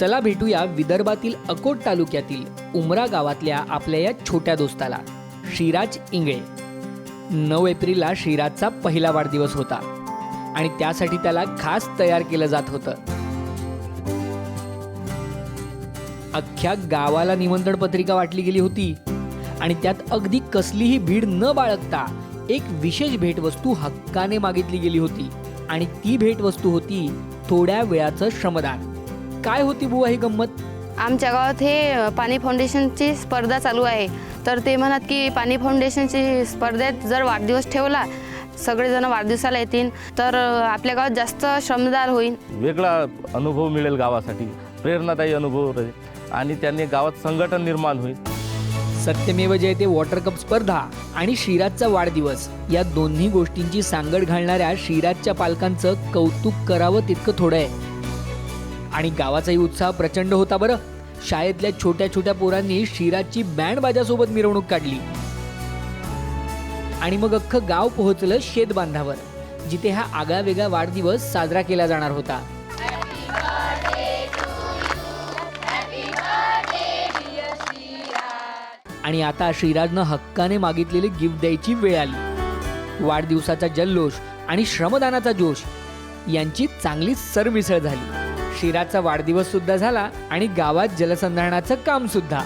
चला भेटूया विदर्भातील अकोट तालुक्यातील उमरा गावातल्या आपल्या या छोट्या दोस्ताला श्रीराज इंगळे. नऊ एप्रिलला श्रीराजचा पहिला वाढदिवस होता आणि त्यासाठी त्याला खास तयार केलं जात होतं. अख्ख्या गावाला निमंत्रण पत्रिका वाटली गेली होती आणि त्यात अगदी कसलीही भीड न बाळगता एक विशेष भेटवस्तू हक्काने मागितली गेली होती आणि ती भेटवस्तू होती थोड्या वेळाचं श्रमदान. काय होती बुवा ही गंमत? आमच्या गावात हे पाणी फाउंडेशनची स्पर्धा चालू आहे. तर ते म्हणत की पाणी फाउंडेशनची स्पर्धेत जर वाढदिवस ठेवला सगळेजण वाढदिवसाला येतील. तर आपल्या गावात जास्त श्रमदान होईल. वेगळा अनुभव मिळेल गावासाठी. प्रेरणादायी अनुभव राहील आणि त्यांनी गावात संघटन निर्माण होईल. सत्यमेव जयते वॉटर कप स्पर्धा आणि श्रीराजचा वाढदिवस. या दोन्ही गोष्टींची सांगड घालणाऱ्या श्रीराजच्या पालकांचं कौतुक करावं तितकं थोडं आहे. आणि गावाचाही उत्साह प्रचंड होता बरं. शाळेतल्या छोट्या छोट्या पोरांनी शिराजची बँड बाजासोबत मिरवणूक काढली. आणि मग अख्खं गाव पोहोचलं शेत बांधावर जिथे हा आगळा वेगळा वाढदिवस साजरा केला जाणार होता. आणि आता श्रीराजनं हक्काने मागितलेली गिफ्ट द्यायची वेळ आली. वाढदिवसाचा जल्लोष आणि श्रमदानाचा जोश यांची चांगली सरमिसळ झाली. श्रीराजचा वाढदिवस सुद्धा झाला आणि गावात जलसंधारणाचं काम सुद्धा.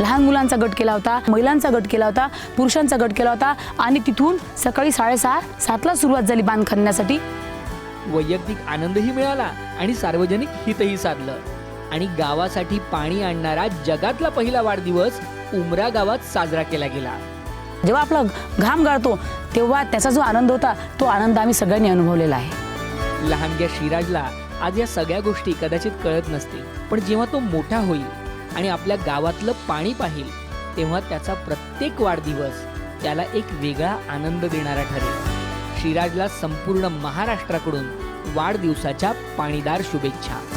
लहान मुलांचा गट केला होता महिलांचा गट केला होता पुरुषांचा गट केला होता आणि तिथून सकाळी साडेसहा सातला सुरुवात झाली बांध खणण्यासाठी. वैयक्तिक आनंदही मिळाला आणि सार्वजनिक हितही साधलं. आणि गावासाठी पाणी आणणारा जगातला पहिला वाढदिवस उमरा गावात साजरा केला गेला. जेव्हा आपला घाम गाळतो तेव्हा त्याचा जो आनंद होता तो आनंद आम्ही सगळ्यांनी अनुभवलेला आहे. लहानग्या श्रीराजला आज या सगळ्या गोष्टी कदाचित कळत नसतील. पण जेव्हा तो मोठा होईल आणि आपल्या गावातलं पाणी पाहिल तेव्हा त्याचा प्रत्येक वाढदिवस त्याला एक वेगळा आनंद देणारा ठरेल. शिराजला संपूर्ण महाराष्ट्राकडून वाढदिवसाच्या पाणीदार शुभेच्छा.